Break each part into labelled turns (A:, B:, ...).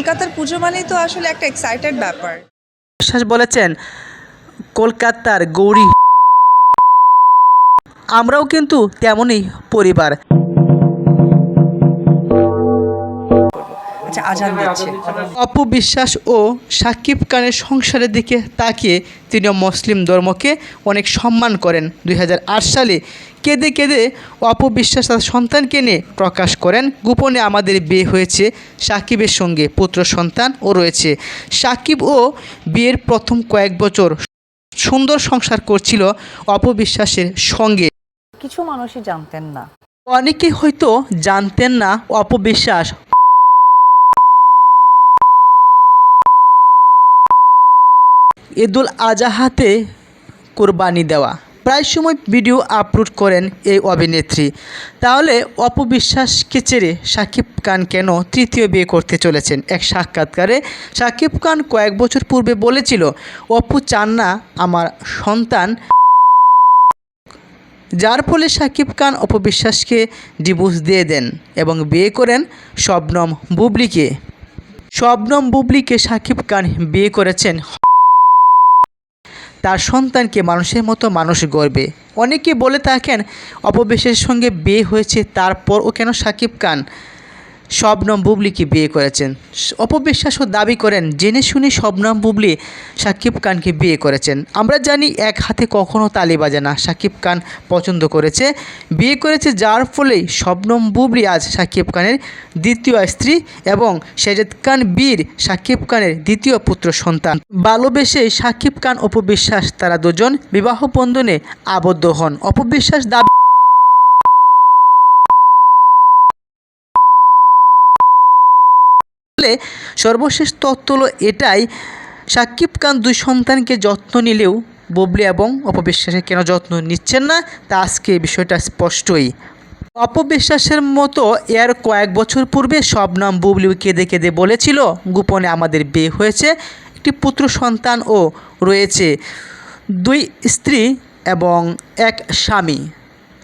A: কলকাতার পুজো মানেই তো আসলে একটা এক্সাইটেড ব্যাপার।
B: বিশ্বাস বলেছেন, কলকাতার গৌরী। আমরাও কিন্তু তেমনই পরিবার।
A: আজান দিচ্ছে।
B: অপু বিশ্বাস ও সাকিব খানের সংসারের দিকে তাকিয়ে তিনি মুসলিম ধর্মকে অনেক সম্মান করেন। দুই হাজার আট সালে কেঁদে কেঁদে অপু বিশ্বাস তার সন্তানকে নিয়ে প্রকাশ করেন। গোপনে আমাদের বিয়ে হয়েছে সাকিবের সঙ্গে পুত্র সন্তান ও রয়েছে। সাকিব ও বিয়ের প্রথম কয়েক বছর সুন্দর সংসার করছিল অপবিশ্বাসের সঙ্গে।
C: কিছু মানুষই জানতেন না।
B: অনেকে হয়তো জানতেন না অপবিশ্বাস ঈদুল আজাহাতে কোরবানি দেওয়া। প্রায় সময় ভিডিও আপলোড করেন এই অভিনেত্রী। তাহলে অপবিশ্বাসকে ছেড়ে শাকিব খান কেন তৃতীয় বিয়ে করতে চলেছেন? এক সাক্ষাৎকারে শাকিব খান কয়েক বছর পূর্বে বলেছিল, অপু চান না আমার সন্তান। যার ফলে সাকিব খান অপবিশ্বাসকে ডিভোর্স দিয়ে দেন এবং বিয়ে করেন শবনম বুবলিকে। শবনম বুবলিকে সাকিব খান বিয়ে করেছেন। তার সন্তানকে মানুষের মতো মানুষ গড়বে। অনেকে বলে থাকেন অপবেশের সঙ্গে বিয়ে হয়েছে, তারপরও কেন সাকিব খান? শবনম বুবলিকে বিয়ে করেছেন। অপবিশ্বাসও দাবি করেন, জেনে শুনে শবনম বুবলি সাকিব খানকে বিয়ে করেছেন। আমরা জানি এক হাতে কখনো তালি বাজে না, সাকিব খান পছন্দ করেছে। বিয়ে করেছে যার ফলেই শবনম বুবলি আজ সাকিব খানের দ্বিতীয় স্ত্রী এবং শেজাদ খান বীর সাকিব খানের দ্বিতীয় পুত্র সন্তান। ভালোবেসে সাকিব খান অপবিশ্বাস, তারা দুজন বিবাহ বন্ধনে আবদ্ধ হন। অপবিশ্বাস দাবি বলে সর্বশেষ তথ্য হলো এটাই। সাকিব খান দুই সন্তানকে যত্ন নিলেও বুবলি এবং অপবিশ্বাসের কেন যত্ন নিচ্ছেন না, তা আজকে বিষয়টা স্পষ্টই। অপবিশ্বাসের মতো এর কয়েক বছর পূর্বে শবনাম বুবলি কেঁদে কেঁদে বলেছিল, গোপনে আমাদের বিয়ে হয়েছে, একটি পুত্র সন্তানও রয়েছে, দুই স্ত্রী এবং এক স্বামী।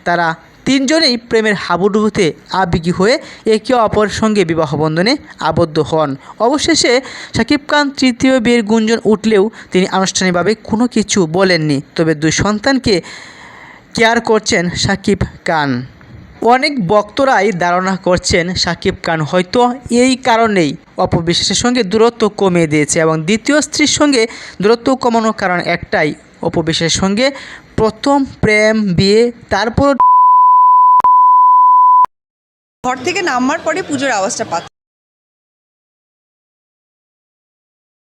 B: তারা তিনজনেই প্রেমের হাবুডুবুতে আবেগী হয়ে একে অপরের সঙ্গে বিবাহ বন্ধনে আবদ্ধ হন। অবশেষে শাকিব খান তৃতীয় বিয়ের গুঞ্জন উঠলেও তিনি আনুষ্ঠানিকভাবে কোনো কিছু বলেননি। তবে দুই সন্তানকে কেয়ার করছেন শাকিব খান। অনেক বক্তরাই ধারণা করছেন শাকিব খান হয়তো এই কারণেই অপবিশ্বাসের সঙ্গে দূরত্ব কমিয়ে দিয়েছে এবং দ্বিতীয় স্ত্রীর সঙ্গে দূরত্ব কমানোর কারণ একটাই, অপবিশ্বাসের সঙ্গে প্রথম প্রেম বিয়ে তারপর
A: ঘর থেকে নামার পরে পুজোর আওয়াজটা পাচ্ছি।